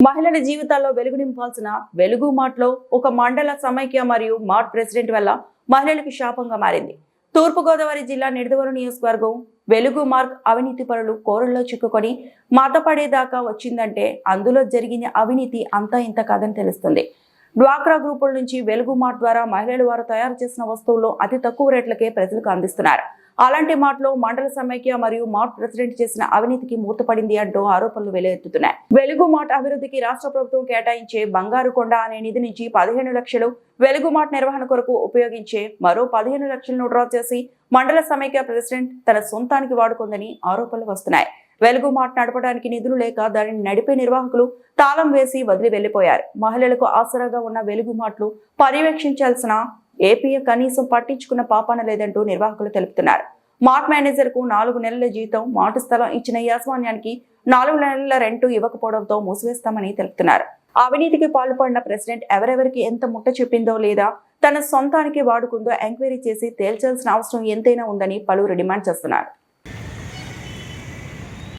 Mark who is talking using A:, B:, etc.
A: మహిళల జీవితాల్లో వెలుగు నింపాల్సిన వెలుగు మాటలో ఒక మండల సమైక్య మరియు మార్ట్ ప్రెసిడెంట్ వల్ల మహిళలకు శాపంగా మారింది. తూర్పుగోదావరి జిల్లా నిడదవరం నియోజకవర్గం వెలుగు మార్క్ అవినీతి పరులు కోరల్లో చిక్కుకొని మతపడేదాకా వచ్చిందంటే అందులో జరిగిన అవినీతి అంతా ఇంత కాదని తెలుస్తుంది. డ్వాక్రా గ్రూపుల నుంచి వెలుగు మార్ట్ ద్వారా మహిళలు వారు తయారు చేసిన వస్తువుల్లో అతి తక్కువ రేట్లకే ప్రజలకు అందిస్తున్నారు. అలాంటి మాటలో మండల సమైక్య మరియు మార్ట్ ప్రెసిడెంట్ చేసిన అవినీతికి మూతపడింది అంటూ ఆరోపణలు వెలువెత్తుతున్నాయి. వెలుగు మార్ట్ అభివృద్ధికి రాష్ట్ర ప్రభుత్వం కేటాయించే బంగారు కొండ అనే నిధి నుంచి పదిహేను లక్షలు వెలుగు మార్ట్ నిర్వహణ కొరకు ఉపయోగించే మరో పదిహేను లక్షలను డ్రా చేసి మండల సమైక్య ప్రెసిడెంట్ తన సొంతానికి వాడుకుందని ఆరోపణలు వస్తున్నాయి. వెలుగు మాట నడపడానికి నిధులు లేక దానిని నడిపే నిర్వాహకులు తాళం వేసి వదిలి వెళ్ళిపోయారు మహిళలకు ఆసరాగా ఉన్న వెలుగు మాటలు పర్యవేక్షించాల్సిన ఏపీఏ కనీసం పట్టించుకున్న పాపాన లేదంటూ నిర్వాహకులు తెలుపుతున్నారు. మార్ట్ మేనేజర్కు నాలుగు నెలల జీతం మాటు స్థలం ఇచ్చిన యాజమాన్యానికి నాలుగు నెలల రెంటు ఇవ్వకపోవడంతో మూసివేస్తామని తెలుపుతున్నారు. అవినీతికి పాల్పడిన ప్రెసిడెంట్ ఎవరెవరికి ఎంత ముట్ట చెప్పిందో లేదా తన సొంతానికి వాడుకుందో ఎంక్వైరీ చేసి తేల్చాల్సిన అవసరం ఎంతైనా ఉందని పలువురు డిమాండ్ చేస్తున్నారు.